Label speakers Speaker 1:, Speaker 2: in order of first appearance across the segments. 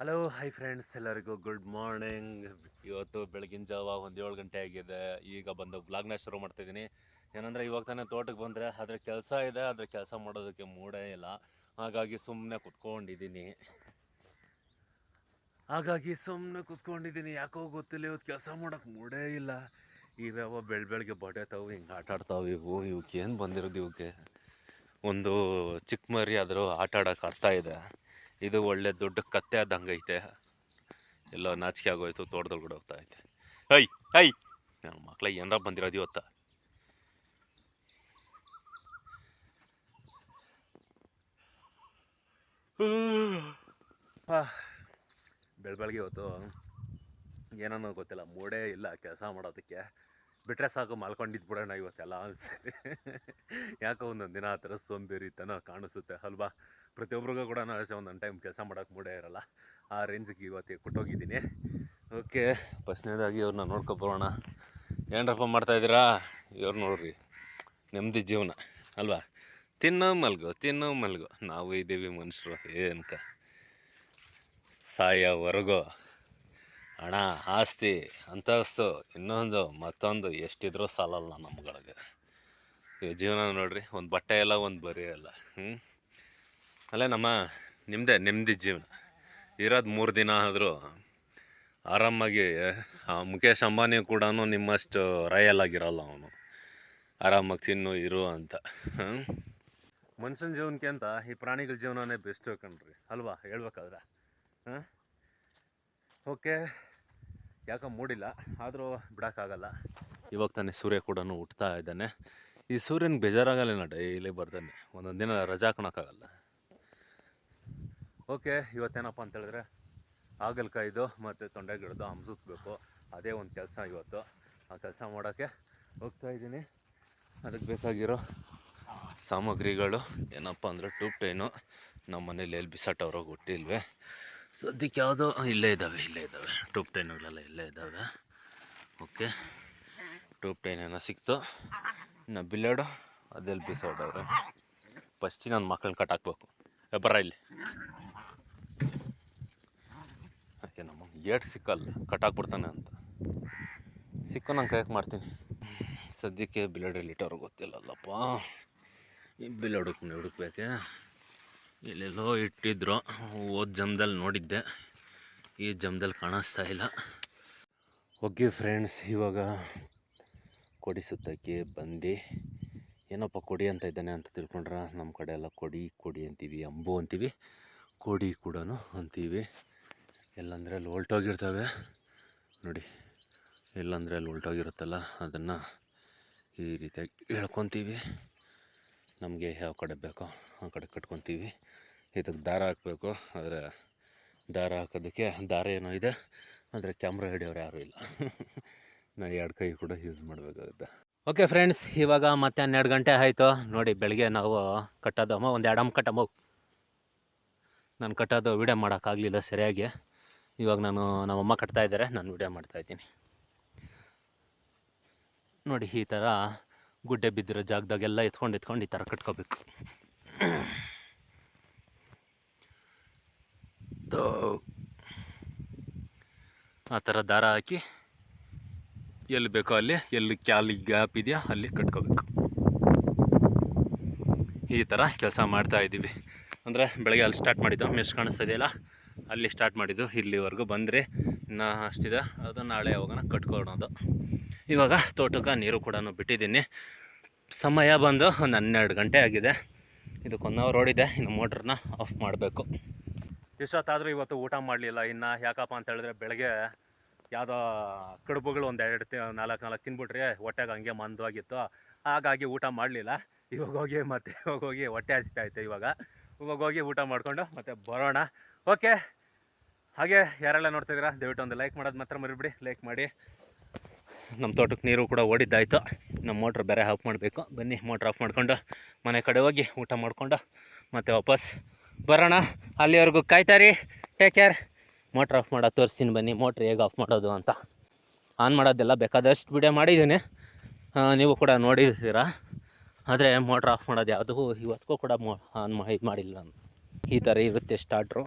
Speaker 1: Hello hi friends ಎಲ್ಲರಿಗೂ good morning ಇವತ್ತು ಬೆಳಗಿನ ಜಾವ ಒಂದು ಏಳು ಗಂಟೆ ಆಗಿದೆ. ಈಗ ಬಂದು ಬ್ಲಾಗ್ನ ಶುರು ಮಾಡ್ತಿದ್ದೀನಿ ಏನಂದರೆ ಇವಾಗ ತಾನೇ ತೋಟಕ್ಕೆ ಬಂದರೆ ಅದರ ಕೆಲಸ ಇದೆ ಅದರ ಕೆಲಸ ಮಾಡೋದಕ್ಕೆ ಮೂಡೇ ಇಲ್ಲ. ಹಾಗಾಗಿ ಸುಮ್ಮನೆ ಕುತ್ಕೊಂಡಿದ್ದೀನಿ. ಹಾಗಾಗಿ ಸುಮ್ಮನೆ ಕುತ್ಕೊಂಡಿದ್ದೀನಿ. ಯಾಕೋ ಗೊತ್ತಿಲ್ಲ, ಇವತ್ತು ಕೆಲಸ ಮಾಡೋಕ್ಕೆ ಮೂಡೇ ಇಲ್ಲ. ಇವ್ಯಾವ ಬೆಳ ಬೆಳಗ್ಗೆ ಬಡಿತಾವು ಹಿಂಗೆ ಆಟ ಆಡ್ತಾವೆ ಇವು ಇವಕ್ಕೆ ಏನು ಬಂದಿರೋದು ಇವಕ್ಕೆ ಒಂದು ಚಿಕ್ಕ ಮರಿ ಆದರೂ ಆಟ ಆಡೋಕೆ ಅರ್ಥ ಇದೆ. ಇದು ಒಳ್ಳೆ ದೊಡ್ಡ ಕತ್ತೆ ಆದಂಗೆ ಐತೆ. ಎಲ್ಲೋ ನಾಚಿಕೆ ಆಗೋಯ್ತು ತೋಟದಲ್ಲಿ ಕೂಡ ಹೋಗ್ತಾ ಐತೆ. ಐ ಐ ನನ್ನ ಮಕ್ಳಿಗೆ ಏನಾರ ಬಂದಿರೋದು ಇವತ್ತ? ಬೆಳ ಬೆಳಗ್ಗೆ ಇವತ್ತು ಏನನ್ನೋ ಗೊತ್ತಿಲ್ಲ, ಮೂಡೇ ಇಲ್ಲ ಕೆಲಸ ಮಾಡೋದಕ್ಕೆ. ಬಿಟ್ರೆ ಸಾಕು ಮಲ್ಕೊಂಡಿದ್ದು ಬಿಡೋಣ ಇವತ್ತೆಲ್ಲ ಅನ್ಸುತ್ತೆ. ಯಾಕೋ ಒಂದೊಂದು ದಿನ ಆ ಥರ ಸೋಂಬೇರಿತನ ಕಾಣಿಸುತ್ತೆ, ಅಲ್ವಾ? ಪ್ರತಿಯೊಬ್ಬರಿಗೂ ಕೂಡ ಅಷ್ಟೇ ಒಂದೊಂದು ಟೈಮ್ ಕೆಲಸ ಮಾಡೋಕ್ಕೆ ಮೂಡೇ ಇರಲ್ಲ. ಆ ರೇಂಜಿಗೆ ಇವತ್ತಿಗೆ ಕೊಟ್ಟೋಗಿದ್ದೀನಿ. ಓಕೆ ಫಸ್ಟ್ನೇದಾಗಿ ಇವ್ರನ್ನ ನೋಡ್ಕೊಬರೋಣ ಏನರಪ್ಪ ಮಾಡ್ತಾಯಿದ್ದೀರಾ ಇವ್ರು ನೋಡ್ರಿ ನೆಮ್ಮದಿ ಜೀವನ, ಅಲ್ವಾ? ತಿನ್ನೋ ಮಲ್ಗೋ ತಿನ್ನೋ ಮಲ್ಗೋ. ನಾವು ಇದ್ದೀವಿ ಮನುಷ್ಯರು ಏನಕ ಸಾಯೋವರೆಗೂ ಹಣ, ಆಸ್ತಿ, ಅಂತಸ್ತು, ಇನ್ನೊಂದು, ಮತ್ತೊಂದು ಎಷ್ಟಿದ್ರೂ ಸಾಲಲ್ಲ ನಮ್ಗಳಿಗೆ. ಈ ಜೀವನ ನೋಡ್ರಿ, ಒಂದು ಬಟ್ಟೆ ಇಲ್ಲ ಒಂದು ಬರಿ ಇಲ್ಲ ಹ್ಞೂ ಅಲ್ಲೇ ನಮ್ಮ ನಿಮ್ಮದೇ ನೆಮ್ಮದಿ ಜೀವನ. ಇರೋದು ಮೂರು ದಿನ ಆದರೂ ಆರಾಮಾಗಿ ಆ ಮುಖೇಶ್ ಅಂಬಾನಿ ಕೂಡ ನಿಮ್ಮಷ್ಟು ರಾಯಲ್ ಆಗಿರಲ್ಲ ಅವನು. ಆರಾಮಾಗಿ ತಿನ್ನು, ಇರು ಅಂತ. ಮನುಷ್ಯನ ಜೀವನಕ್ಕೆ ಅಂತ ಈ ಪ್ರಾಣಿಗಳ ಜೀವನನೇ ಬೆಸ್ಟ್ ಕಣ್ರಿ. ಅಲ್ವಾ? ಹೇಳ್ಬೇಕಾದ್ರೆ? ಹಾಂ? ಓಕೆ. ಯಾಕೋ ಮೂಡಿಲ್ಲ. ಆದರೂ ಬಿಡೋಕ್ಕಾಗಲ್ಲ. ಇವಾಗ ತಾನೇ ಸೂರ್ಯ ಕೂಡ ಹುಟ್ತಾ ಇದ್ದಾನೆ. ಈ ಸೂರ್ಯನ ಬೇಜಾರಾಗಲ್ಲ ಡೈಲಿ ಬರ್ತಾನೆ ಒಂದೊಂದು ದಿನ ರಜಾ ಹಾಕೋಕ್ಕಾಗಲ್ಲ ಓಕೆ, ಇವತ್ತೇನಪ್ಪ ಅಂತ ಹೇಳಿದ್ರೆ ಹಾಗಲ್ಕಾಯ್ದು ಮತ್ತು ತೊಂಡೆ ಗಿಡದು ಹಂಸುತ್ಬೇಕು ಅದೇ ಒಂದು ಕೆಲಸ ಇವತ್ತು. ಆ ಕೆಲಸ ಮಾಡೋಕ್ಕೆ ಹೋಗ್ತಾ ಇದ್ದೀನಿ. ಅದಕ್ಕೆ ಬೇಕಾಗಿರೋ ಸಾಮಗ್ರಿಗಳು ಏನಪ್ಪ ಅಂದರೆ ಟ್ಯೂಬ್ ಟೈನು. ನಮ್ಮ ಮನೇಲಿ ಎಲ್ಲಿ ಬಿಸಾಟವ್ರೋ ಹುಟ್ಟಿಲ್ವೆ. ಸದ್ಯಕ್ಕೆ ಯಾವುದೋ ಇಲ್ಲೇ ಇದ್ದಾವೆ ಇಲ್ಲೇ ಇದ್ದಾವೆ. ಟ್ಯೂಬ್ ಟೈನುಗಳೆಲ್ಲ ಇಲ್ಲೇ ಇದ್ದಾವೆ. ಓಕೆ, ಟ್ಯೂಬ್ ಟೈನ್ ಏನೋ ಸಿಕ್ತು. ಇನ್ನು ಬಿಲ್ಲಾಡು ಅದೆಲ್ಲಿ ಬಿಸಾಡವ್ರೆ ಫಸ್ಟಿಗೆ ನನ್ನ ಮಕ್ಕಳನ್ನ ಕಟ್ ಹಾಕ್ಬೇಕು. ಬರ ಇಲ್ಲಿ ಯಾಕೆ ನಮ್ಮ ಏಟ್ ಸಿಕ್ಕಲ್ಲ ಕಟ್ಟಾಕ್ಬಿಡ್ತಾನೆ ಅಂತ. ಸಿಕ್ಕು ನಾನು ಕೈಯಾಗ ಮಾಡ್ತೀನಿ. ಸದ್ಯಕ್ಕೆ ಬಿಲ್ಲಾಡ್ ಎಲ್ಲಿಟ್ಟವ್ರು ಗೊತ್ತಿಲ್ಲಲ್ಲಪ್ಪ. ಈ ಬಿಲ್ ಹುಡ್ಕೊಂಡು ಹುಡುಕ್ಬೇಕೆ? ಎಲ್ಲೆಲ್ಲೋ ಇಟ್ಟಿದ್ರು. ಓದ್ ಜಮ್ದಲ್ಲಿ ನೋಡಿದ್ದೆ. ಈ ಜಮ್ದಲ್ಲಿ ಕಾಣಿಸ್ತಾ ಇಲ್ಲ. ಓಕೆ ಫ್ರೆಂಡ್ಸ್ ಇವಾಗ ಕೊಡಿ ಸುತ್ತಕ್ಕೆ ಬಂದು. ಏನಪ್ಪ ಕೊಡಿ ಅಂತ ಇದ್ದಾನೆ ಅಂತ ತಿಳ್ಕೊಂಡ್ರೆ? ನಮ್ಮ ಕಡೆ ಎಲ್ಲ ಕೊಡಿ ಕೊಡಿ ಅಂತೀವಿ, ಅಂಬು ಅಂತೀವಿ, ಕೊಡಿ ಕೂಡ ಅಂತೀವಿ. ಎಲ್ಲಂದರೆ ಅಲ್ಲಿ ಹೊಲ್ಟೋಗಿರ್ತವೆ ನೋಡಿ ಎಲ್ಲಂದರೆ ಅಲ್ಲಿ ಹೊಲ್ಟೋಗಿರುತ್ತಲ್ಲ ಅದನ್ನು ಈ ರೀತಿಯಾಗಿ ಹೇಳ್ಕೊತೀವಿ. ನಮಗೆ ಯಾವ ಕಡೆ ಬೇಕೋ ಆ ಕಡೆ ಕಟ್ಕೊತೀವಿ. ಇದಕ್ಕೆ ದಾರ ಹಾಕಬೇಕು, ಆದರೆ ದಾರ ಹಾಕೋದಕ್ಕೆ ದಾರ ಏನೋ ಇದೆ, ಆದರೆ ಕ್ಯಾಮ್ರಾ ಹಿಡಿಯೋರು ಯಾರೂ ಇಲ್ಲ. ನಾ ಎರಡು ಕೈ ಕೂಡ ಯೂಸ್ ಮಾಡಬೇಕಾಗುತ್ತೆ. ಓಕೆ ಫ್ರೆಂಡ್ಸ್, ಇವಾಗ ಮತ್ತೆ ಹನ್ನೆರಡು ಗಂಟೆ ಆಯಿತು. ನೋಡಿ, ಬೆಳಗ್ಗೆ ನಾವು ಕಟ್ಟೋದಮ್ಮ ಒಂದು ಎರಡಮ್ಮ ಕಟ್ಟಮ್ಮ. ನಾನು ಕಟ್ಟೋದು ವೀಡಿಯೋ ಮಾಡೋಕ್ಕಾಗಲಿಲ್ಲ ಸರಿಯಾಗಿ. ಇವಾಗ ನಾನು ನಮ್ಮಮ್ಮ ಕಟ್ತಾ ಇದ್ದಾರೆ, ನಾನು ವೀಡಿಯೋ ಮಾಡ್ತಾಯಿದ್ದೀನಿ ನೋಡಿ, ಈ ಥರ ಗುಡ್ಡೆ ಬಿದ್ದಿರೋ ಜಾಗದಾಗೆಲ್ಲ ಎತ್ಕೊಂಡು ಎತ್ಕೊಂಡು ಈ ಥರ ಕಟ್ಕೋಬೇಕು. ಆ ಥರ ದಾರ ಹಾಕಿ ಎಲ್ಲಿ ಬೇಕೋ ಅಲ್ಲಿ, ಎಲ್ಲಿ ಕ್ಯಾಲಿ ಗ್ಯಾಪ್ ಇದೆಯಾ ಅಲ್ಲಿ ಕಟ್ಕೋಬೇಕು. ಈ ಥರ ಕೆಲಸ ಮಾಡ್ತಾ ಇದ್ದೀವಿ. ಅಂದರೆ ಬೆಳಗ್ಗೆ ಅಲ್ಲಿ ಸ್ಟಾರ್ಟ್ ಮಾಡಿದ್ದು ಮೆಸ್ ಕಾಣಿಸ್ತಾ ಇದೆಯಲ್ಲ? ಅಲ್ಲಿ ಸ್ಟಾರ್ಟ್ ಮಾಡಿದ್ದು. ಇಲ್ಲಿವರೆಗೂ ಬಂದರೆ ಇನ್ನು ಅಷ್ಟಿದೆ. ಅದು ನಾಳೆ ಯಾವಾಗ ಕಟ್ಕೊಳೋದು ಇವಾಗ ತೋಟಕ್ಕೆ ನೀರು ಕೂಡ ಬಿಟ್ಟಿದ್ದೀನಿ. ಸಮಯ ಬಂದು ಒಂದು ಹನ್ನೆರಡು ಗಂಟೆ ಆಗಿದೆ. ಇದು ಒನ್ ಅವರ್ ಓಡಿದೆ ಇನ್ನು ಮೋಟ್ರನ್ನ ಆಫ್ ಮಾಡಬೇಕು. ಎಷ್ಟೊತ್ತಾದರೂ ಇವತ್ತು ಊಟ ಮಾಡಲಿಲ್ಲ. ಇನ್ನು ಯಾಕಪ್ಪ ಅಂತ ಹೇಳಿದ್ರೆ ಬೆಳಗ್ಗೆ ಯಾವುದೋ ಕಡುಬುಗಳು ಒಂದು ಎರಡು ನಾಲ್ಕು ನಾಲ್ಕು ತಿನ್ಬಿಟ್ರೆ ಹೊಟ್ಟೆಗೆ ಹಂಗೆ ಮಂದವಾಗಿತ್ತು. ಹಾಗಾಗಿ ಊಟ ಮಾಡಲಿಲ್ಲ. ಇವಾಗ ಹೋಗಿ ಮತ್ತೆ ಇವಾಗ ಹೋಗಿ ಹೊಟ್ಟೆ ಹಸಿತಾ ಇವಾಗ. ಇವಾಗ ಹೋಗಿ ಊಟ ಮಾಡಿಕೊಂಡು ಮತ್ತೆ ಬರೋಣ. ಓಕೆ. ಹಾಗೆ ಯಾರೆಲ್ಲ ನೋಡ್ತಿದ್ದೀರಾ ದಯವಿಟ್ಟು ಒಂದು ಲೈಕ್ ಮಾಡೋದು ಮಾತ್ರ ಮರಿಬಿಡಿ, ಲೈಕ್ ಮಾಡಿ. ನಮ್ಮ ತೋಟಕ್ಕೆ ನೀರು ಕೂಡ ಓಡಿದ್ದಾಯಿತು. ನಮ್ಮ ಮೋಟ್ರ್ ಬೇರೆ ಆಫ್ ಮಾಡಬೇಕು. ಬನ್ನಿ, ಮೋಟ್ರ್ ಆಫ್ ಮಾಡ್ಕೊಂಡು ಮನೆ ಕಡೆ ಹೋಗಿ ಊಟ ಮಾಡಿಕೊಂಡು ಮತ್ತೆ ವಾಪಸ್ ಬರೋಣ. ಅಲ್ಲಿವರೆಗೂ ಕಾಯ್ತಾರಿ ಟೇಕ್ ಕೇರ್ ಮೋಟ್ರ್ ಆಫ್ ಮಾಡೋ ತೋರಿಸ್ತೀನಿ ಬನ್ನಿ, ಮೋಟ್ರ್ ಹೇಗೆ ಆಫ್ ಮಾಡೋದು ಅಂತ. ಆನ್ ಮಾಡೋದೆಲ್ಲ ಬೇಕಾದಷ್ಟು ವಿಡಿಯೋ ಮಾಡಿದ್ದೀನಿ. ನೀವು ಕೂಡ ನೋಡಿದ್ದೀರಾ. ಆದರೆ ಮೋಟ್ರ್ ಆಫ್ ಮಾಡೋದು ಯಾವುದು, ಇವತ್ತಿಗೂ ಕೂಡ ಮೋ ಆನ್ ಮಾಡಿ ಮಾಡಿಲ್ಲ. ಈ ಥರ ಇರುತ್ತೆ ಸ್ಟಾರ್ಟ್ರು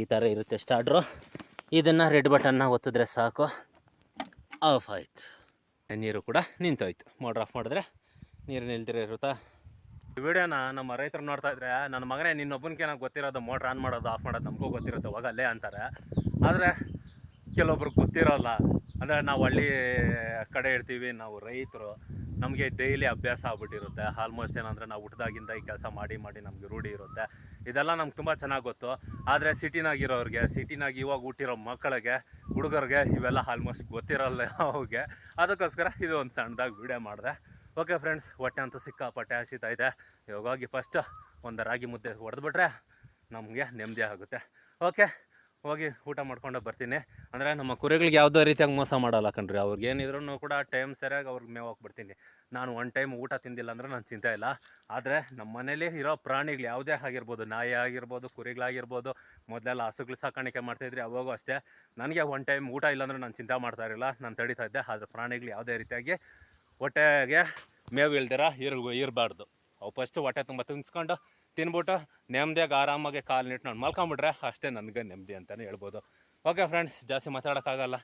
Speaker 1: ಈ ಥರ ಇರುತ್ತೆ ಸ್ಟಾರ್ಟ್ರು ಇದನ್ನು ರೆಡ್ ಬಟನ್ನ ಒತ್ತಿದ್ರೆ ಸಾಕು. ಆಫ್ ಆಯಿತು. ನೀರು ಕೂಡ ನಿಂತೋಯ್ತು. ಮೋಟ್ರ್ ಆಫ್ ಮಾಡಿದ್ರೆ ನೀರು ನಿಲ್ತಿರೋ ಇರುತ್ತಾ? ವಿಡಿಯೋನ ನಮ್ಮ ರೈತರು ನೋಡ್ತಾ ಇದ್ರೆ ನನ್ನ ಮಗನೇ ನಿನ್ನೊಬ್ಬನಿಗೆ ನನಗೆ ಗೊತ್ತಿರೋದು ಮೋಟ್ರ್ ಆನ್ ಮಾಡೋದು ಆಫ್ ಮಾಡೋದು ನಮಗೂ ಗೊತ್ತಿರುತ್ತೆ ಹೋಗ ಅಲ್ಲೇ ಅಂತಾರೆ. ಆದರೆ ಕೆಲವೊಬ್ರಿಗೆ ಗೊತ್ತಿರೋಲ್ಲ. ಅಂದರೆ ನಾವು ಹಳ್ಳಿ ಕಡೆ ಇರ್ತೀವಿ, ನಾವು ರೈತರು, ನಮಗೆ ಡೈಲಿ ಅಭ್ಯಾಸ ಆಗ್ಬಿಟ್ಟಿರುತ್ತೆ. ಆಲ್ಮೋಸ್ಟ್ ಏನಂದರೆ ನಾವು ಹುಟ್ಟಿದಾಗಿಂದ ಈ ಕೆಲಸ ಮಾಡಿ ಮಾಡಿ ನಮಗೆ ರೂಢಿ ಇರುತ್ತೆ. ಇದೆಲ್ಲ ನಮ್ಗೆ ತುಂಬ ಚೆನ್ನಾಗಿ ಗೊತ್ತು. ಆದರೆ ಸಿಟಿನಾಗಿರೋರಿಗೆ, ಸಿಟಿನಾಗ ಇವಾಗ ಹುಟ್ಟಿರೋ ಮಕ್ಕಳಿಗೆ, ಹುಡುಗರಿಗೆ ಇವೆಲ್ಲ ಆಲ್ಮೋಸ್ಟ್ ಗೊತ್ತಿರಲ್ಲ ಅವ್ರಿಗೆ ಅದಕ್ಕೋಸ್ಕರ ಇದು ಒಂದು ಸಣ್ಣದಾಗಿ ವಿಡಿಯೋ ಮಾಡಿದೆ. ಓಕೆ ಫ್ರೆಂಡ್ಸ್ ಹೊಟ್ಟೆ ಅಂತ ಸಿಕ್ಕಾಪಟ್ಟೆ ಹಸಿತಾ ಇದೆ. ಇವಾಗ ಫಸ್ಟ್ ಒಂದು ರಾಗಿ ಮುದ್ದೆ ಹೊಡೆದ್ಬಿಟ್ರೆ ನಮಗೆ ನೆಮ್ಮದಿ ಆಗುತ್ತೆ. ಓಕೆ ಹೋಗಿ ಊಟ ಮಾಡ್ಕೊಂಡು ಬರ್ತೀನಿ. ಅಂದರೆ ನಮ್ಮ ಕುರಿಗಳಿಗೆ ಯಾವುದೇ ರೀತಿಯಾಗಿ ಮೋಸ ಮಾಡಲ್ಲ ಕಣ್ರಿ. ಅವ್ರಿಗೆ ಏನಿದ್ರು ಕೂಡ ಟೈಮ್ ಸರಿಯಾಗಿ ಅವ್ರಿಗೆ ಮೇವು ಹಾಕ್ಬಿಡ್ತೀನಿ ನಾನು ಒನ್ ಟೈಮ್ ಊಟ ತಿಂದಿಲ್ಲ ಅಂದರೆ ನಾನು ಚಿಂತೆ ಇಲ್ಲ. ಆದರೆ ನಮ್ಮ ಮನೇಲಿ ಇರೋ ಪ್ರಾಣಿಗಳು ಯಾವುದೇ ಆಗಿರ್ಬೋದು, ನಾಯಿ ಆಗಿರ್ಬೋದು, ಕುರಿಗಳಾಗಿರ್ಬೋದು, ಮೊದಲೆಲ್ಲ ಹಸುಗಳು ಸಾಕಾಣಿಕೆ ಮಾಡ್ತಾಯಿದ್ರಿ ಅವಾಗೂ ಅಷ್ಟೇ. ನನಗೆ ಒನ್ ಟೈಮ್ ಊಟ ಇಲ್ಲಾಂದ್ರೆ ನಾನು ಚಿಂತೆ ಮಾಡ್ತಾ ಇರಲಿಲ್ಲ ನಾನು ತಡಿತಾ ಇದ್ದೆ. ಆದರೆ ಪ್ರಾಣಿಗಳು ಯಾವುದೇ ರೀತಿಯಾಗಿ ಹೊಟ್ಟೆಗೆ ಮೇವು ಇಲ್ದಿರ ಇರ್ ಇರಬಾರ್ದು. ಅವು ಫಸ್ಟು ಹೊಟ್ಟೆ ತುಂಬ ತುಂಬಿಸ್ಕೊಂಡು ತಿನ್ಬಿಟ್ಟು ನೆಮ್ಮದಿಯಾಗಿ ಆರಾಮಾಗಿ ಕಾಲು ನಿಟ್ಟು ಮಲ್ಕೊಂಬಿಟ್ರೆ ಅಷ್ಟೇ ನನಗೆ ನೆಮ್ಮದಿ ಅಂತಲೇ ಹೇಳ್ಬೋದು. ಓಕೆ ಫ್ರೆಂಡ್ಸ್ ಜಾಸ್ತಿ ಮಾತಾಡೋಕ್ಕಾಗಲ್ಲ.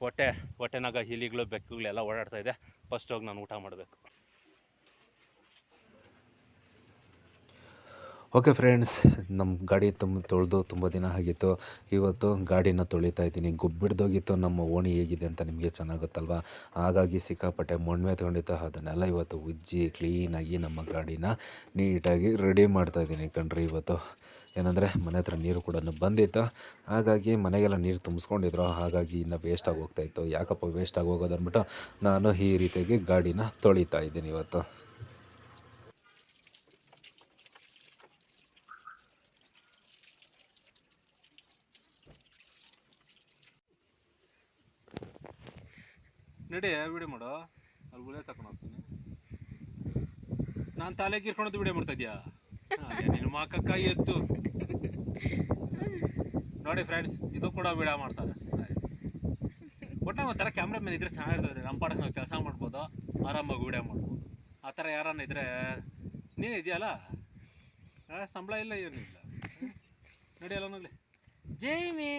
Speaker 1: ಹೊಟ್ಟೆ, ಹೊಟ್ಟೆನಾಗ ಇಲಿಗಳು ಬೆಕ್ಕುಗಳು ಎಲ್ಲ ಓಡಾಡ್ತಾ ಇದೆ. ಫಸ್ಟ್ ಹೋಗಿ ನಾನು ಊಟ ಮಾಡಬೇಕು. ಓಕೆ ಫ್ರೆಂಡ್ಸ್ ನಮ್ಮ ಗಾಡಿ ತುಂಬ ತೊಳೆದು ತುಂಬ ದಿನ ಆಗಿತ್ತು. ಇವತ್ತು ಗಾಡಿನ ತೊಳಿತಾ ಇದ್ದೀನಿ. ಗುಬ್ಬಿಡ್ದೋಗಿತ್ತು ನಮ್ಮ ಓಣಿ ಹೇಗಿದೆ ಅಂತ ನಿಮಗೆ ಚೆನ್ನಾಗುತ್ತಲ್ವ? ಹಾಗಾಗಿ ಸಿಕ್ಕಾಪಟ್ಟೆ ಮೊಣ್ಮೆ ತೊಗೊಂಡಿತ್ತು. ಅದನ್ನೆಲ್ಲ ಇವತ್ತು ಉಜ್ಜಿ ಕ್ಲೀನಾಗಿ ನಮ್ಮ ಗಾಡಿನ ನೀಟಾಗಿ ರೆಡಿ ಮಾಡ್ತಾ ಇದ್ದೀನಿ ಕಣ್ರಿ ಇವತ್ತು. ಏನಂದರೆ, ಮನೆ ಹತ್ರ ನೀರು ಕೂಡ ಬಂದಿತ್ತು. ಹಾಗಾಗಿ ಮನೆಗೆಲ್ಲ ನೀರು ತುಂಬಿಸ್ಕೊಂಡಿದ್ರು. ಹಾಗಾಗಿ ಇನ್ನು ವೇಸ್ಟ್ ಆಗಿ ಹೋಗ್ತಾಯಿತ್ತು ಯಾಕಪ್ಪ ವೇಸ್ಟ್ ಆಗಿ ಹೋಗೋದು ಅಂದ್ಬಿಟ್ಟು ನಾನು ಈ ರೀತಿಯಾಗಿ ಗಾಡಿನ ತೊಳಿತಾ ಇದ್ದೀನಿ ಇವತ್ತು. ನಡಿ ವಿಡಿಯೋ ಮಾಡು. ಅಲ್ಲಿ ಗುಳೆ ತಕೊಂಡು ಹೋಗ್ತೀನಿ. ನಾನು ತಲೆ ಇರ್ಕೊಂಡು ವಿಡಿಯೋ ಮಾಡ್ತಾ ಇದೀಯಾ? ನಿನ್ನ ಎತ್ತು ನೋಡಿ ಫ್ರೆಂಡ್ಸ್ ಇದು ಕೂಡ ವಿಡಿಯೋ ಮಾಡ್ತಾರೆ. ಒಟ್ಟ ಒಂಥರ ಕ್ಯಾಮ್ರಾ ಮೇಲೆ ಇದ್ರೆ ಚೆನ್ನಾಗಿರ್ತದೆ ನಮ್ಮ ಪಾಡಕ್ಕೆ ನಾವು ಕೆಲಸ ಮಾಡ್ಬೋದು, ಆರಾಮಾಗಿ ವಿಡಿಯೋ ಮಾಡ್ಬೋದು. ಆ ಥರ ಯಾರನ್ನ ಇದ್ರೆ ನೀನು ಇದೆಯಲ್ಲ? ಸಂಬಳ ಇಲ್ಲ ಏನಿಲ್ಲ ನಡಿಯಲ್ಲ ನೋಡ್ಲಿ
Speaker 2: ಜೈಮಿ,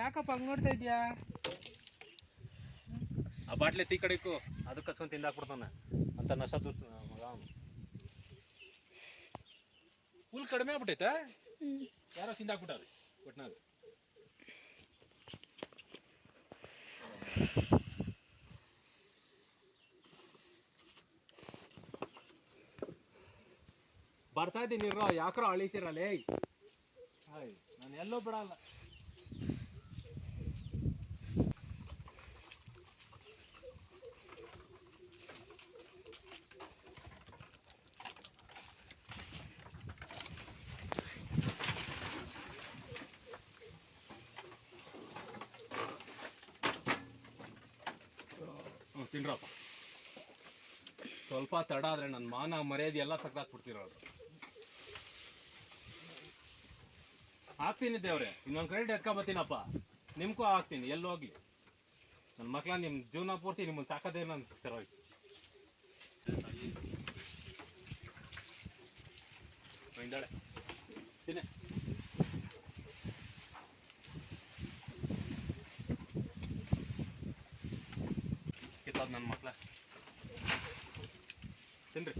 Speaker 2: ಯಾಕಪ್ಪ ಹಂಗೆ ನೋಡ್ತಾ ಇದ್ಯಾ?
Speaker 1: ಬಾಟ್ಲಿ ತೀ ಕಡಿಕು. ಅದಕ್ಕೆ ಹಚ್ಕೊಂಡು ತಿಂದಾಕ್ಬಿಡ್ತಾನೆ ಅಂತ ನಶ ದುಡ್ಡು ಮಗ. ಹುಲ್ ಫುಲ್ ಕಡಿಮೆ ಆಗ್ಬಿಟ್ಟೈತೆ? ಯಾರೋ ತಿಂದಾಕ್ಬಿಟ್ಟಾರಿ ಒಟ್ನಾಗ. ಬರ್ತಾ ಇದ್ದೀನಿ ಇರೋ ಯಾಕ್ರೋ ಅಳಿತೀರಲ್ಲ ಏಯ್ ಹಾಯ್ ನಾನು ಎಲ್ಲೋ ಬಿಡಲ್ಲ ಹ್ಞೂ ತಿನ್ರಪ್ಪ. ಸ್ವಲ್ಪ ತಡ ಆದರೆ ನನ್ನ ಮಾನ ಮರ್ಯಾದೆ ಎಲ್ಲ ತೆಗ್ದಾಕ್ಬಿಡ್ತಿರೋದು ಹಾಕ್ತೀನಿ ದೇವ್ರೆ, ಇನ್ನೊಂದು ಕ್ರೆಡಿಟ್ ಎತ್ಕೊ ಬರ್ತೀನಪ್ಪ. ನಿಮ್ಗೂ ಹಾಕ್ತೀನಿ ಎಲ್ಲೋಗ್ಲಿ ನನ್ನ ಮಕ್ಳ ನಿಮ್ಮ ಜೀವನ ಪೂರ್ತಿ ನಿಮ್ಮನ್ನು ಸಾಕೋದೇ ನನ್ನ ಸರೋಯ್ತು ಹಿಂದಾಳೆ ತಿನ್ನೆ ಕಿತ್ತೋದು ನನ್ನ ಮಕ್ಳ ತಿನ್ರಿ.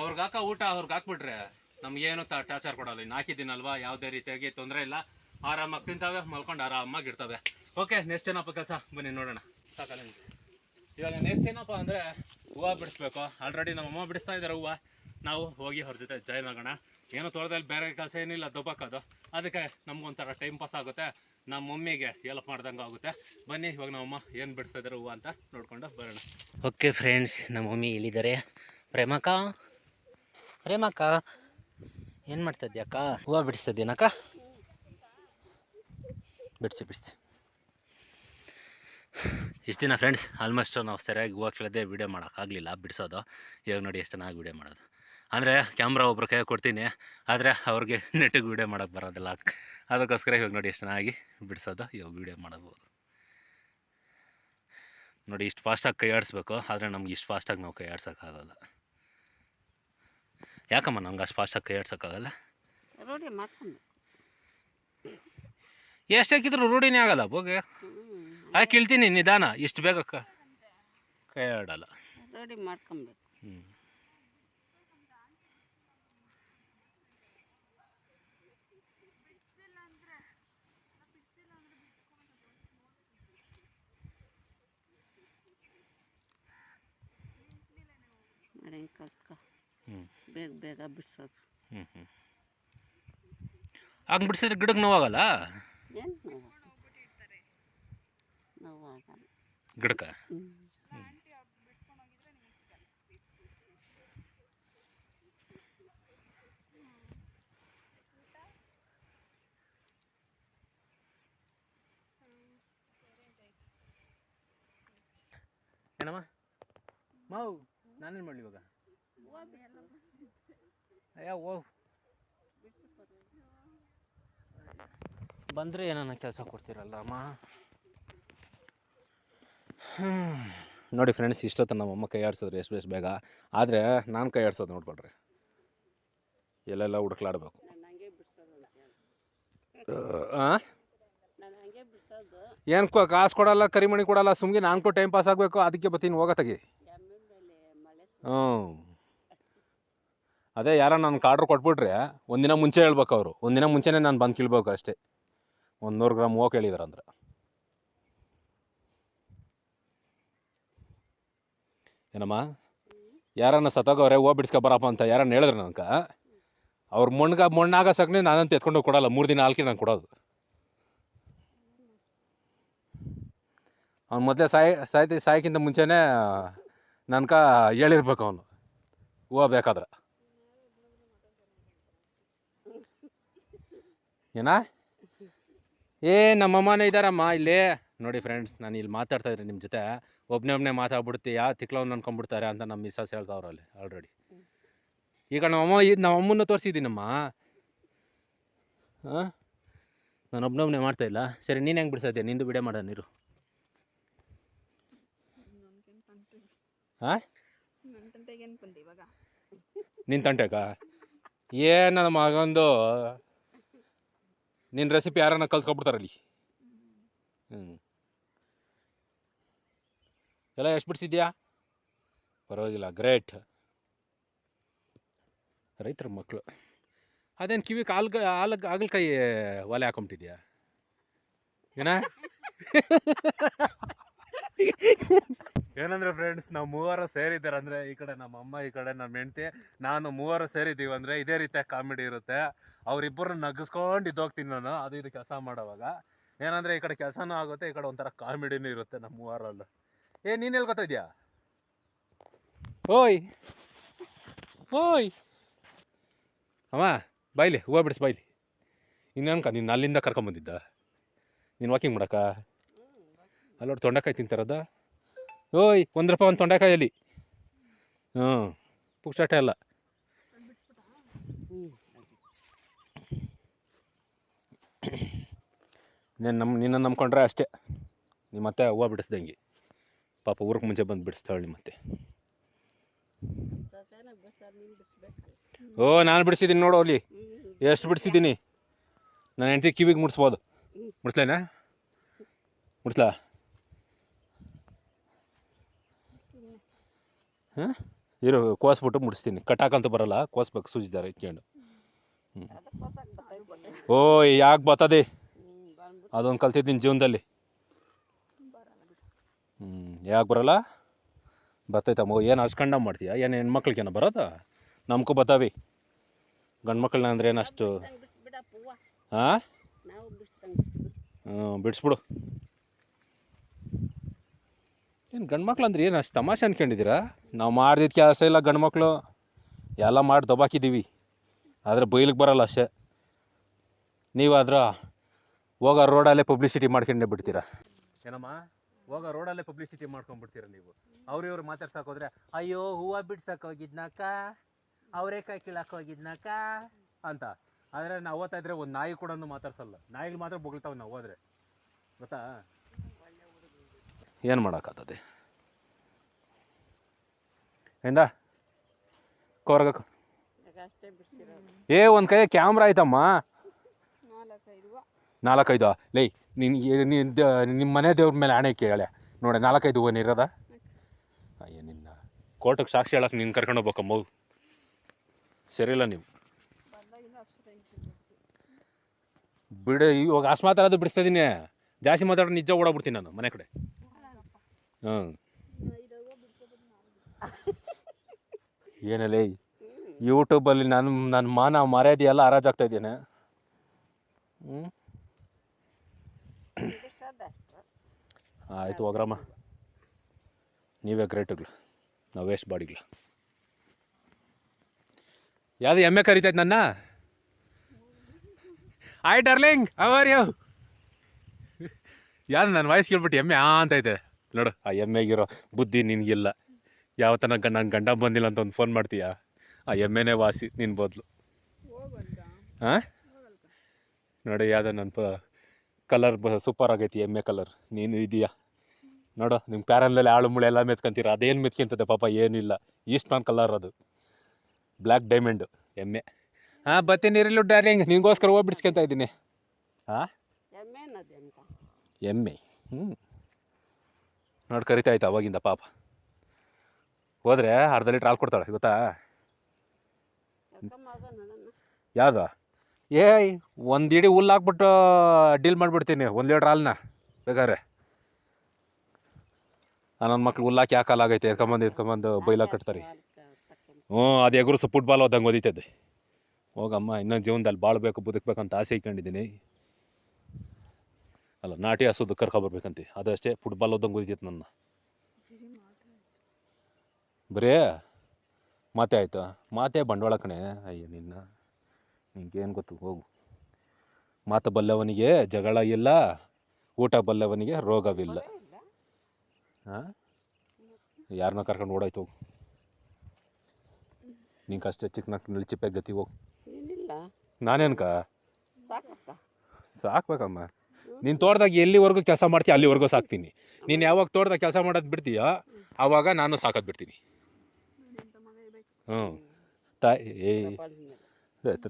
Speaker 1: ಅವ್ರಿಗೆ ಊಟ ಅವ್ರಿಗೆ ಹಾಕ್ಬಿಟ್ರೆ ನಮ್ಗೇನು ಟಾರ್ಚರ್ ಕೊಡಲ್ಲ. ಇನ್ನು ಹಾಕಿದ್ದೀನಲ್ವಾ? ಯಾವುದೇ ರೀತಿಯಾಗಿ ತೊಂದರೆ ಇಲ್ಲ. ಆರಾಮಾಗಿ ತಿಂತಾವೆ, ಮಲ್ಕೊಂಡು ಆರಾಮಾಗಿ ಇರ್ತವೆ. ಓಕೆ ನೆಕ್ಸ್ಟ್ ಏನಪ್ಪ ಕೆಲಸ? ಬನ್ನಿ, ನೋಡೋಣ. ಸಾಕಲ್ಲ. ಇವಾಗ ನೆಕ್ಸ್ಟ್ ಏನಪ್ಪ ಅಂದರೆ ಹೂವು ಬಿಡಿಸ್ಬೇಕು. ಆಲ್ರೆಡಿ ನಮ್ಮ ಅಮ್ಮ ಬಿಡಿಸ್ತಾ ಇದ್ದಾರೆ ಹೂವು. ನಾವು ಹೋಗಿ ಅವ್ರ ಜೊತೆ ಜಾಯ್ನ್ ಆಗೋಣ. ಏನೋ ತೊಳೆದಲ್ಲಿ ಬೇರೆ ಕೆಲಸ ಏನಿಲ್ಲ ದಬ್ಬಾಕೋದು ಅದಕ್ಕೆ ನಮ್ಗೊಂಥರ ಟೈಮ್ ಪಾಸ್ ಆಗುತ್ತೆ. ನಮ್ಮ ಮಮ್ಮಿಗೆ ಹೆಲ್ಪ್ ಮಾಡ್ದಂಗೆ ಆಗುತ್ತೆ. ಬನ್ನಿ, ಇವಾಗ ನಮ್ಮಮ್ಮ ಏನು ಬಿಡಿಸಿದ್ರೆ ಹೂವು ಅಂತ ನೋಡ್ಕೊಂಡು ಬರೋಣ. ಓಕೆ ಫ್ರೆಂಡ್ಸ್ ನಮ್ಮ ಮಮ್ಮಿ ಇಲ್ಲಿದ್ದಾರೆ ಪ್ರೇಮಕ್ಕ? ಪ್ರೇಮಕ್ಕ, ಏನು ಮಾಡ್ತಾ ಅಕ್ಕ? ಹೂವು ಬಿಡಿಸ್ತದೇನಕ್ಕ ಬಿಡಿಸಿ ಬಿಡಿಸಿ. ಇಷ್ಟು ದಿನ ಫ್ರೆಂಡ್ಸ್ ಆಲ್ಮೋಸ್ಟ್ ನಾವು ಸರಿಯಾಗಿ ಹೂವು ಕೇಳದೆ ವೀಡಿಯೋ ಮಾಡೋಕ್ಕಾಗಲಿಲ್ಲ, ಬಿಡಿಸೋದು. ಇವಾಗ ನೋಡಿ ಎಷ್ಟು ಚೆನ್ನಾಗಿ ವೀಡಿಯೋ ಮಾಡೋದು. ಅಂದರೆ ಕ್ಯಾಮ್ರಾ ಒಬ್ರು ಕೈ ಕೊಡ್ತೀನಿ ಆದರೆ ಅವ್ರಿಗೆ ನೆಟ್ಟಿಗೆ ವೀಡಿಯೋ ಮಾಡೋಕ್ಕೆ ಬರೋದಿಲ್ಲ ಅದಕ್ಕೋಸ್ಕರ ಇವಾಗ ನೋಡಿ ಎಷ್ಟು ಚೆನ್ನಾಗಿ ಬಿಡಿಸೋದು ಇವಾಗ ವೀಡಿಯೋ ಮಾಡ್ಬೋದು. ನೋಡಿ ಇಷ್ಟು ಫಾಸ್ಟಾಗಿ ಕೈ ಆಡಿಸ್ಬೇಕು ಆದರೆ ನಮ್ಗೆ ಇಷ್ಟು ಫಾಸ್ಟಾಗಿ ನಾವು ಕೈ ಆಡ್ಸೋಕ್ಕಾಗಲ್ಲ ಯಾಕಮ್ಮ ನಂಗೆ ಅಷ್ಟು ಫಾಸ್ಟಾಗಿ ಕೈ ಆಡ್ಸೋಕ್ಕಾಗಲ್ಲ ಎಷ್ಟು ಹಾಕಿದ್ರು ರೂಢಿನೇ ಆಗಲ್ಲ ಹೋಗಿ ಆ ಇಳ್ತೀನಿ ನಿಧಾನ ಇಷ್ಟು ಬೇಗ ಕ- ಆಡಲ್ಲ
Speaker 3: ರೋಡಿ ಮಾಡ್ಕೊಬೇಕು
Speaker 1: ಹ್ಞೂ
Speaker 3: ಕಕ್ಕ
Speaker 1: ಹ್ಞೂ
Speaker 3: ಬೇಗ ಬೇಗ ಬಿಡಿಸೋದು.
Speaker 1: ಹ್ಞೂ ಹ್ಞೂ ಹಂಗೆ ಬಿಡಿಸಿದ್ರೆ ಗಿಡಕ್ಕೆ ನೋವಾಗಲ್ಲ?
Speaker 3: ಏನು ನೋವು? ನೋವಾಗಲ್ಲ.
Speaker 1: ಗಿಡಕ್ಕೆ? ಏನಮ್ಮ? ಮಾವು. ನಾನೇನು ಮಾಡಲಿ ಇವಾಗ? ಅಯ್ಯ ಓ. ಬಂದರೆ ಏನನ್ನ ಕೆಲಸ ಕೊಡ್ತೀರಲ್ಲ ಅಮ್ಮ ನೋಡಿ ಫ್ರೆಂಡ್ಸ್ ಇಷ್ಟೊತ್ತು ನಮ್ಮಮ್ಮ ಕೈ ಆಡ್ಸಿದ್ರು ಎಷ್ಟು ಎಷ್ಟು ಬೇಗ. ಆದರೆ ನಾನು ಕೈ ಆಡ್ಸೋದು ನೋಡ್ಕೊಳ್ರಿ. ಎಲ್ಲೆಲ್ಲ ಹುಡುಕ್ಲಾಡ್ಬೇಕು. ಏನು ಕಾಸು ಕೊಡಲ್ಲ ಕರಿಮಣಿ ಕೊಡಲ್ಲ ಸುಮ್ಗೆ ನಾನು ಕೂಡ ಟೈಮ್ ಪಾಸ್ ಆಗಬೇಕು ಅದಕ್ಕೆ ಬತ್ತೀನಿ ಹೋಗೋ ತೆಗಿ. ಹ್ಞೂ ಅದೇ ಯಾರ ನಾನು ಆರ್ಡ್ರ್ ಕೊಟ್ಬಿಟ್ರೆ ಒಂದಿನ ಮುಂಚೆ ಹೇಳ್ಬೇಕು ಅವರು. ಒಂದಿನ ಮುಂಚೆನೇ ನಾನು ಬಂದು ಕೀಳ್ಬೇಕು ಅಷ್ಟೇ. ಒಂದು ನೂರು ಗ್ರಾಮ್ ಹೋಗಿ ಹೇಳಿದಾರೆ ಅಂದ್ರೆ. ಏನಮ್ಮ? ಯಾರನ್ನ ಸತ್ತೋಗವ್ರೆ ಹೂವು ಬಿಡ್ಸ್ಕೊಬಾರಪ್ಪ ಬರಪ್ಪ ಅಂತ ಯಾರನ್ನ ಹೇಳಿದ್ರು ನನಗೆ? ಅವ್ರು ಮಣ್ಣಗ, ಮಣ್ಣಾಗ ಸಗಣಿ ನಾನಂತ ಎತ್ಕೊಂಡು ಕೊಡಲ್ಲ. ಮೂರು ದಿನ ಹಾಲ್ಕಿ ನಾನು ಕೊಡೋದು. ಅವ್ನು ಮೊದಲೇ ಸಾಯ್, ಸಾಯ್ತಿ, ಸಾಯಕ್ಕಿಂತ ಮುಂಚೆನೇ ನನ್ಕ ಹೇಳಿರ್ಬೇಕು ಅವನು. ಹೂವು ಬೇಕಾದ್ರೆ. ಏನಾ? ಏ ನಮ್ಮಮ್ಮನೇ ಇದ್ದಾರಮ್ಮ ಇಲ್ಲಿ. ನೋಡಿ ಫ್ರೆಂಡ್ಸ್ ನಾನು ಇಲ್ಲಿ ಮಾತಾಡ್ತಾ ಇದ್ದೀನಿ ನಿಮ್ಮ ಜೊತೆ. ಒಬ್ಬನೇ ಒಬ್ಬನೇ ಮಾತಾಡ್ಬಿಡ್ತಿ ಯಾವ ತಿಕ್ಲವ್ನ ಅನ್ಕೊಂಡ್ಬಿಡ್ತಾರೆ ಅಂತ ನಮ್ಮ ಮಿಸ್ಸಸ್ ಹೇಳ್ತಾವ್ರು ಅಲ್ಲಿ ಆಲ್ರೆಡಿ ಈಗ ನಮ್ಮಮ್ಮ ನಮ್ಮಮ್ಮನ್ನ ತೋರಿಸಿದ್ದೀನಮ್ಮ. ಹಾಂ? ನಾನು ಒಬ್ಬನೇ ಒಬ್ಬನೇ ಮಾಡ್ತಾಯಿಲ್ಲ ಸರಿ, ನೀನು ಹೆಂಗೆ ಬಿಡ್ಸತ್ತೆ ನಿಂದು ಬಿಡೇ ಮಾಡೋಣ ನೀರು ಹಾಂ
Speaker 4: ತಂಟೆಕ ಏನ
Speaker 1: ನಿನ್ನ ನನ್ನ ಮಗಂದು. ನಿನ್ನ ರೆಸಿಪಿ ಯಾರನ್ನ ಕಲ್ತ್ಕೊಬಿಡ್ತಾರಲ್ಲಿ? ಹ್ಞೂ ಎಲ್ಲ ಎಷ್ಟು ಬಿಡಿಸಿದ್ಯಾ? ಪರವಾಗಿಲ್ಲ ಗ್ರೇಟ್. ರೈತರ ಮಕ್ಕಳು ಅದೇನು ಕಿವಿ ಕಾಲ್ಗ ಹಾಲು ಹಾಗಲಕಾಯಿ ಒಲೆ ಹಾಕೊಂಬಿಟ್ಟಿದ್ಯಾ? ಏನ? ಏನಂದ್ರೆ ಫ್ರೆಂಡ್ಸ್ ನಾವು ಮೂವರು ಸೇರಿದ್ದಾರೆ ಅಂದರೆ ಈ ಕಡೆ ನಮ್ಮ ಅಮ್ಮ, ಈ ಕಡೆ ನಮ್ಮ ಹೆಂಡತಿ, ನಾನು ಮೂವರು ಸೇರಿದ್ದೀವಿ ಅಂದರೆ ಇದೇ ರೀತಿಯ ಕಾಮಿಡಿ ಇರುತ್ತೆ. ಅವರಿಬ್ಬರನ್ನ ನಗಿಸ್ಕೊಂಡು ಇದ್ದೋಗ್ತೀನಿ ನಾನು, ಅದು ಇದು ಕೆಲಸ ಮಾಡೋವಾಗ. ಏನಂದರೆ ಈ ಕಡೆ ಕೆಲಸನೂ ಆಗುತ್ತೆ, ಈ ಕಡೆ ಒಂಥರ ಕಾಮಿಡಿನೂ ಇರುತ್ತೆ ನಮ್ಮ ಮೂವರಲ್ಲೂ. ಏ, ನೀನು ಎಲ್ಲಿ ಗೊತ್ತಿದ್ಯಾ ಓಯ್! ಓಯ್! ಅಮ್ಮ, ಬೈಲಿ, ಹೂವು ಬಿಡಿಸ್ ಬೈಲಿ. ಇನ್ನೇನ್ಕ ನೀನು ಅಲ್ಲಿಂದ ಕರ್ಕೊಂಬಂದಿದ್ದ? ನೀನು ವಾಕಿಂಗ್ ಮಾಡಕ್ಕ? ಅಲ್ಲೋಡ್ ತೊಂಡೆಕಾಯಿ ತಿಂತಾರದ? ಓಯ್, ಒಂದು ರೂಪಾಯಿ ಒಂದು ತೊಂಡೆಕಾಯಲ್ಲಿ. ಹ್ಞೂ ಪುಕ್ಸಾಟ
Speaker 3: ಎಲ್ಲ
Speaker 1: ನೆನ್ ನಮ್ಮ ನಿನ್ನ ನಂಬ್ಕೊಂಡ್ರೆ ಅಷ್ಟೇ. ನಿಮ್ಮ ಮತ್ತೆ ಹೂವು ಬಿಡಿಸ್ದಂಗೆ. ಪಾಪ ಊರಿಗೆ ಮುಂಚೆ ಬಂದು ಬಿಡಿಸ್ತಾಳೆ ನಿಮ್ಮ ಮತ್ತೆ. ಓ, ನಾನು ಬಿಡಿಸಿದ್ದೀನಿ ನೋಡು ಅಲ್ಲಿ. ಎಷ್ಟು ಬಿಡಿಸಿದ್ದೀನಿ ನಾನು ಹೆಂಡತಿ ಕಿವಿಗೆ ಮುಡಿಸ್ಬೋದು. ಮುಡಿಸ್ಲೇನಾ? ಮುಡಿಸ್ಲಾ? ಇರು ಕೋಸ್ಬಿಟ್ಟು ಮುಡಿಸ್ತೀನಿ. ಕಟ್ಟಾಕಂತ ಬರಲ್ಲ ಕೋಸ್ಬೇಕು ಸೂಜಿ ದಾರ ಇಟ್ಕೊಂಡು.
Speaker 3: ಹ್ಞೂ
Speaker 1: ಓಯ್ ಯಾಕೆ ಬರ್ತದೆ?
Speaker 3: ಹ್ಞೂ
Speaker 1: ಅದೊಂದು ಕಲ್ತಿದ್ದೀನಿ ಜೀವನದಲ್ಲಿ. ಹ್ಞೂ ಯಾಕೆ ಬರಲ್ಲ? ಬರ್ತೈತಮ್ಮ ಏನು ಅಷ್ಟು ಮಾಡ್ತೀಯಾ? ಏನು ಹೆಣ್ಮಕ್ಳಿಗೇನ ಬರೋದ? ನಮಗೂ ಬತ್ತಾವಿ ಗಂಡು ಮಕ್ಕಳನ್ನ ಅಂದ್ರೆ ಏನು ಅಷ್ಟು? ಹಾಂ? ಹ್ಞೂ ಬಿಡಿಸ್ಬಿಡು. ಏನು ಗಂಡು ಮಕ್ಳು ಅಂದ್ರೆ ಏನು ಅಷ್ಟು ತಮಾಷೆ ಅನ್ಕೊಂಡಿದ್ದೀರಾ? ನಾವು ಮಾಡಿದ ಕೆಲಸ ಇಲ್ಲ ಗಂಡು ಮಕ್ಕಳು ಎಲ್ಲ ಮಾಡಿ ದಬಾಕಿದ್ದೀವಿ ಆದರೆ ಬೈಲಿಗೆ ಬರಲ್ಲ ಅಷ್ಟೇ. ನೀವಾದ್ರೆ ಹೋಗೋ ರೋಡಲ್ಲೇ ಪಬ್ಲಿಸಿಟಿ ಮಾಡ್ಕೊಂಡೇ ಬಿಡ್ತೀರಾ? ಏನಮ್ಮ? ಹೋಗ ರೋಡಲ್ಲೇ ಪಬ್ಲಿಸಿಟಿ ಮಾಡ್ಕೊಂಡ್ಬಿಡ್ತೀರ ನೀವು? ಅವ್ರು ಇವ್ರು ಮಾತಾಡ್ಸಕ್ಕೆ ಹೋದ್ರೆ, ಅಯ್ಯೋ, ಹೂವು ಬಿಡ್ಸಕ್ಕೆ ಹೋಗಿದ್ನಕ್ಕ? ಅವರೇಕಾಯಿ ಕೀಳಕ್ಕೆ ಹೋಗಿದ್ನಕ್ಕ? ಅಂತ. ಆದರೆ ನಾವು ಓದ್ತಾ ಇದ್ರೆ ಒಂದು ನಾಯಿ ಕೂಡ ಮಾತಾಡ್ಸಲ್ಲ. ನಾಯಿಗಳು ಮಾತ್ರ ಬೊಗಳ್ತಾವೆ ನಾವು ಹೋದ್ರೆ. ಗೊತ್ತಾ? ಏನು ಮಾಡೋಕ್ಕಾಗ್ತದೆ ಏನ ಕೋರ್ಗಕ್ಕೆ.
Speaker 3: ಅಷ್ಟೇ
Speaker 1: ಏ, ಒಂದು ಕೈ ಕ್ಯಾಮ್ರಾ ಆಯ್ತಮ್ಮ
Speaker 4: ನಾಲ್ಕೈದು?
Speaker 1: ಲೈ ನಿನ್ಗೆ ನಿಮ್ಮ ಮನೆ ದೇವ್ರ ಮೇಲೆ ಆಣೆ ಕೇಳೆ. ನೋಡಿ, ನಾಲ್ಕೈದು ಹೂವನ್ ಇರೋದ ಅಯ್ಯ, ನಿನ್ನ ಕೋರ್ಟಿಗೆ ಸಾಕ್ಷಿ ಹೇಳಕ್ಕೆ ನೀನು ಕರ್ಕೊಂಡು ಹೋಗ್ಬೇಕಮ್ಮ. ಸರಿಯಿಲ್ಲ ನೀವು.
Speaker 4: ಅಷ್ಟು
Speaker 1: ಬಿಡು, ಇವಾಗ ಅಸ್ಮಾತ್ ಅದು ಬಿಡಿಸ್ತಾ ಇದ್ದೀನಿ ಜಾಸ್ತಿ ಮಾತಾಡೋ ನಿಜ ಓಡಾಗ್ಬಿಡ್ತೀನಿ ನಾನು ಮನೆ ಕಡೆ. ಹ್ಞೂ ಏನಲ್ಲೇ ಯೂಟ್ಯೂಬಲ್ಲಿ ನಾನು ನನ್ನ ಮಾನ ಮರ್ಯಾದೆ ಎಲ್ಲ ಹರಾಜಾಗ್ತಾ ಇದ್ದೇನೆ. ಹ್ಞೂ ಆಯಿತು ಹೋಗ್ರಮ್ಮ. ನೀವೇ ಗ್ರೇಟ್ಗಳು ನಾವು ವೇಸ್ಟ್ ಬಾಡಿಗಳು. ಯಾವುದು ಎಮ್ಮೆ ಕರಿತೈತೆ ನನ್ನ? ಆಯ್ ಡರ್ಲಿಂಗ್ ಅವರ್ ಯಾವ ಯಾರು ನನ್ನ ವಾಯ್ಸ್ ಕೇಳ್ಬಿಟ್ಟು ಎಮ್ಮೆ ಆ ಅಂತೈತೆ ನೋಡು ಆ ಎಮ್ಮೆಗಿರೋ ಬುದ್ಧಿ ನಿನಗಿಲ್ಲ. ಯಾವ ಗಂಡ ನನ್ನ ಗಂಡ ಬಂದಿಲ್ಲ ಅಂತ ಒಂದು ಫೋನ್ ಮಾಡ್ತೀಯಾ? ಆ ಎಮ್ಮೆನೇ ವಾಸಿ ನಿನ್ನ ಬದಲು. ಹಾಂ ನೋಡು ಯಾವುದೋ ನನ್ನ ಪ ಕಲರ್ ಬ ಸೂಪರ್ ಆಗೈತಿ ಎಮ್ಮೆ ಕಲರ್ ನೀನು ಇದೆಯಾ ನೋಡು ನಿಮ್ಮ ಪ್ಯಾರಲ್ಲಲ್ಲಿ ಆಳು ಮುಳೆ ಎಲ್ಲ ಮೆತ್ಕೊಂತೀರ? ಅದೇನು ಮೆತ್ಕೊಂತದೆ ಪಾಪ ಏನಿಲ್ಲ. ಈಸ್ಟ್ಮನ್ ಕಲರ್ ಅದು. ಬ್ಲ್ಯಾಕ್ ಡೈಮಂಡು ಎಮ್ಮೆ. ಹಾಂ ಬರ್ತೀನಿ ನೀರಿಲ್ಲು ಡಾರ್ಲಿಂಗ್ ನಿಂಗೋಸ್ಕರ ಹೋಗಿ ಬಿಡಿಸ್ಕೊಂತ ಇದ್ದೀನಿ. ಹಾಂ
Speaker 3: ಎಮ್ಮೆ.
Speaker 1: ಹ್ಞೂ ನೋಡಿ ಕರಿತಾ ಆಯ್ತು ಅವಾಗಿಂದ ಪಾಪ. ಹೋದ್ರೆ ಅರ್ಧ ಲೀಟ್ರ್ ಹಾಲು ಕೊಡ್ತಾಳೆ ಗೊತ್ತಾ? ಯಾವ್ದು? ಏಯ್ ಒಂದು ಇಡೀ ಹುಲ್ಲು ಹಾಕ್ಬಿಟ್ಟು ಡೀಲ್ ಮಾಡಿಬಿಡ್ತೀನಿ ಒಂದು ಲೀಟ್ರ್ ಹಾಲನ್ನ ಬೇಕಾದ್ರೆ. ನನ್ನ ಮಕ್ಳು ಹುಲ್ಲು ಹಾಕಿ ಯಾಕೆ ಹಾಲಾಗೈತೆ ಎತ್ಕೊಂಬಂದು ಎತ್ಕೊಂಬಂದು ಬೈಲ ಕಟ್ತಾರೆ. ಹ್ಞೂ ಅದು ಎಗುರು ಸ ಫುಟ್ಬಾಲ್ ಹೋದಂಗೆ ಓದಿತದೆ ಹೋಗಮ್ಮ ಇನ್ನೊಂದು ಜೀವನದಲ್ಲಿ ಬಾಳ್ಬೇಕು ಬದುಕಬೇಕಂತ ಆಸೆ ಇಟ್ಕೊಂಡಿದ್ದೀನಿ. ಅಲ್ಲ ನಾಟಿ ಹಸುದು ಅದು ಅದಷ್ಟೇ ಫುಟ್ಬಾಲ್ ಓದಂಗೆ ಓದಿತ್ತು ನನ್ನ. ಬರೇ ಮಾತೆ ಆಯ್ತಾ? ಮಾತೆ ಬಂಡವಾಳ ಕಣೆ. ಅಯ್ಯ ನಿನ್ನ ನಿಂಗೇನು ಗೊತ್ತು ಹೋಗು. ಮಾತ ಬಲ್ಲವನಿಗೆ ಜಗಳ ಇಲ್ಲ ಊಟ ಬಲ್ಲವನಿಗೆ ರೋಗವಿಲ್ಲ. ಹಾಂ? ಯಾರನ್ನ ಕರ್ಕೊಂಡು ಓಡಾಯ್ತು ಹೋಗು. ನಿಂಗೆ ಅಷ್ಟೇ ಚಿಕ್ಕ ನಕ್ ಚಿಪ್ಪೆ ಗತಿ ಹೋಗು.
Speaker 3: ಏನಿಲ್ಲ.
Speaker 1: ನಾನೇನ್ಕ
Speaker 3: ಸಾಕಕ್ಕ
Speaker 1: ಸಾಕ್ಬೇಕಮ್ಮ. ನೀನು ತೋಟದಾಗ ಎಲ್ಲಿವರೆಗೂ ಕೆಲಸ ಮಾಡ್ತೀಯ ಅಲ್ಲಿವರೆಗೂ ಸಾಕ್ತೀನಿ. ನೀನು ಯಾವಾಗ ತೋಟದಾಗ ಕೆಲಸ ಮಾಡೋದು ಬಿಡ್ತೀಯೋ ಆವಾಗ ನಾನು ಸಾಕೋದು ಬಿಡ್ತೀನಿ. ಹ್ಞೂ ತಾಯಿ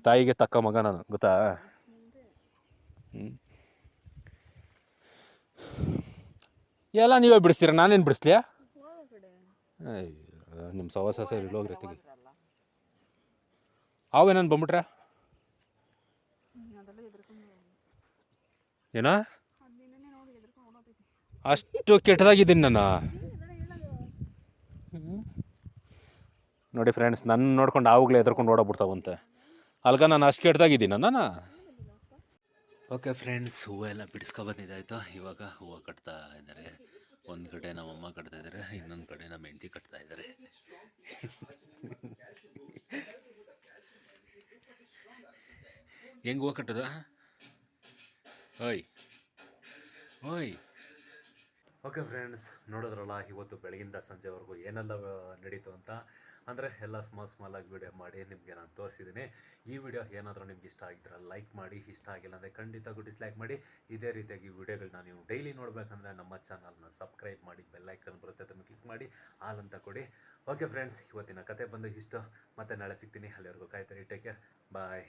Speaker 1: ತಾಯಿಗೆ ತಕ್ಕ ಮಗ ನಾನು, ಗೊತ್ತಾ? ಹ್ಞೂ ಎಲ್ಲ ನೀವೇ ಬಿಡಿಸ್ತೀರ? ನಾನೇನು ಬಿಡಿಸ್ಲಿಯಾ? ನಿಮ್ಮ ಸವಾಸ ಸರಿ ಹೋಗ್ರಿ ತೆಗಿ ಅವೇನನ್ ಬಂದ್ಬಿಟ್ರೆ
Speaker 4: ಹ್ಮ್, ಅದೆಲ್ಲ ಎದ್ರಕೊಂಡು
Speaker 1: ಏನೋ? ಅಷ್ಟು ಕೆಟ್ಟದಾಗಿದ್ದೀನಿ ನಾನು. ನೋಡಿ ಫ್ರೆಂಡ್ಸ್ ನನ್ನ ನೋಡ್ಕೊಂಡು ಆವಾಗಲೇ ಎದ್ರಕೊಂಡು ಓಡಾಬಿಡ್ತಾವಂತೆ ಅಲ್ಗ ನಾನು ಅಷ್ಟು ಕೆಟ್ಟದಾಗಿದ್ದೀನಿ ನಾನು? ಓಕೆ ಫ್ರೆಂಡ್ಸ್ ಹೂವೆಲ್ಲ ಬಿಡಿಸ್ಕೊ ಬಂದಿದ್ದಾಯ್ತು. ಇವಾಗ ಹೂವು ಕಟ್ತಾ ಇದ್ದಾರೆ. ಒಂದು ಕಡೆ ನಮ್ಮಮ್ಮ ಕಟ್ತಾ ಇದ್ದಾರೆ ಇನ್ನೊಂದು ಕಡೆ ನಮ್ಮ ಹೆಂಡತಿ ಕಟ್ತಾ ಇದ್ದಾರೆ. ಹೆಂಗೆ ಹೂವು ಕಟ್ಟದ? ಓಯ್. ಓಯ್. ಓಕೆ ಫ್ರೆಂಡ್ಸ್ ನೋಡಿದ್ರಲ್ಲ, ಇವತ್ತು ಬೆಳಗಿಂದ ಸಂಜೆವರೆಗೂ ಏನೆಲ್ಲ ನಡೀತು ಅಂತ? ಅಂದರೆ ಎಲ್ಲ ಸ್ಮಾಲ್ ಸ್ಮಾಲ್ ಆಗಿ ವಿಡಿಯೋ ಮಾಡಿ ನಿಮಗೆ ನಾನು ತೋರಿಸಿದ್ದೀನಿ ಈ ವಿಡಿಯೋ ಏನಾದರೂ ನಿಮ್ಗೆ ಇಷ್ಟ ಆಗಿದ್ರೆ ಲೈಕ್ ಮಾಡಿ, ಇಷ್ಟ ಆಗಿಲ್ಲ ಅಂದರೆ ಖಂಡಿತ ಡಿಸ್ಲೈಕ್ ಮಾಡಿ. ಇದೇ ರೀತಿಯಾಗಿ ವಿಡಿಯೋಗಳನ್ನ ನೀವು ಡೈಲಿ ನೋಡಬೇಕಂದ್ರೆ ನಮ್ಮ ಚಾನಲ್ನ ಸಬ್ಸ್ಕ್ರೈಬ್ ಮಾಡಿ ಬೆಲ್ಲೈಕನ್ ಬರುತ್ತೆ, ಅದನ್ನು ಕ್ಲಿಕ್ ಮಾಡಿ ಆಲ್ ಅಂತ ಕೊಡಿ. ಓಕೆ ಫ್ರೆಂಡ್ಸ್ ಇವತ್ತಿನ ಕತೆ ಬಂದು ಇಷ್ಟು. ಮತ್ತೆ ನಾಳೆ ಸಿಗ್ತೀನಿ. ಅಲ್ಲಿವರೆಗೂ ಕಾಯ್ತಾರೆ ಟೇಕ್ ಕೇರ್ ಬಾಯ್